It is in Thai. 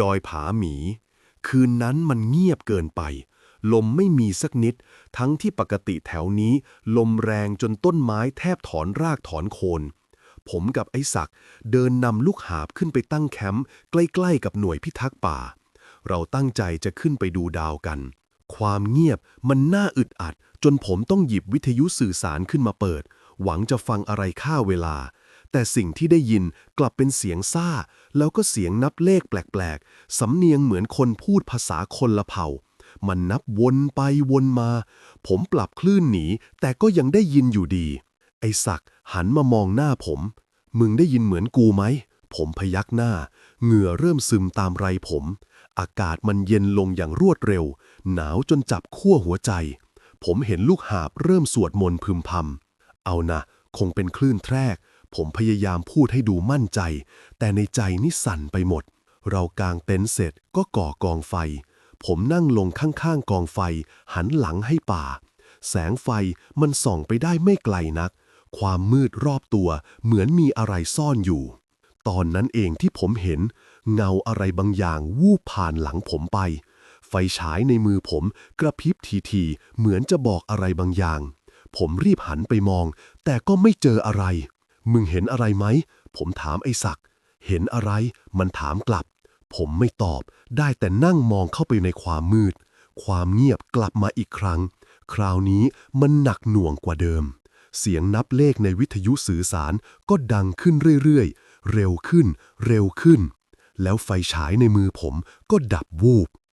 ดอยผาหมี คืนนั้นมันเงียบเกินไป ลมไม่มีสักนิด ทั้งที่ปกติแถวนี้ ลมแรงจนต้นไม้แทบถอนรากถอนโคน ผมกับไอ้ศักด์เดินนำลูกหาบขึ้นไปตั้งแคมป์ใกล้ๆกับหน่วยพิทักษ์ป่า เราตั้งใจจะขึ้นไปดูดาวกัน ความเงียบมันน่าอึดอัด จนผมต้องหยิบวิทยุสื่อสารขึ้นมาเปิด หวังจะฟังอะไรฆ่าเวลา แต่สิ่งที่ได้ยินกลับเป็นเสียงซ่า แล้วก็เสียงนับเลขแปลกๆ สำเนียงเหมือนคนพูดภาษาคนละเผ่า มันนับวนไปวนมา ผมปรับคลื่นหนี แต่ก็ยังได้ยินอยู่ดี ไอ้ศักด์หันมามองหน้าผม มึงได้ยินเหมือนกูไหม ผมพยักหน้า เหงื่อเริ่มซึมตามไรผม อากาศมันเย็นลงอย่างรวดเร็ว หนาวจนจับขั้วหัวใจ ผมเห็นลูกหาบเริ่มสวดมนต์พึมพำเอานะ คงเป็นคลื่นแทรก ผมพยายามพูดให้ดูมั่นใจ แต่ในใจนี่สั่นไปหมด เรากางเต็นท์เสร็จก็ก่อกองไฟ ผมนั่งลงข้างๆกองไฟ หันหลังให้ป่า แสงไฟมันส่องไปได้ไม่ไกลนัก ความมืดรอบตัวเหมือนมีอะไรซ่อนอยู่ ตอนนั้นเองที่ผมเห็น เงาอะไรบางอย่างวูบผ่านหลังผมไป ไฟฉายในมือผมกระพริบทีๆเหมือนจะบอกอะไรบางอย่างผมรีบหันไปมอง แต่ก็ไม่เจออะไร มึงเห็นอะไรไหม ผมถามไอ้ศักดิ์เห็นอะไร มันถามกลับ ผมไม่ตอบ ได้แต่นั่งมองเข้าไปในความมืด ความเงียบกลับมาอีกครั้ง คราวนี้มันหนักหน่วงกว่าเดิม เสียงนับเลขในวิทยุสื่อสารก็ดังขึ้นเรื่อยๆ เร็วขึ้น เร็วขึ้น แล้วไฟฉายในมือผมก็ดับวูบ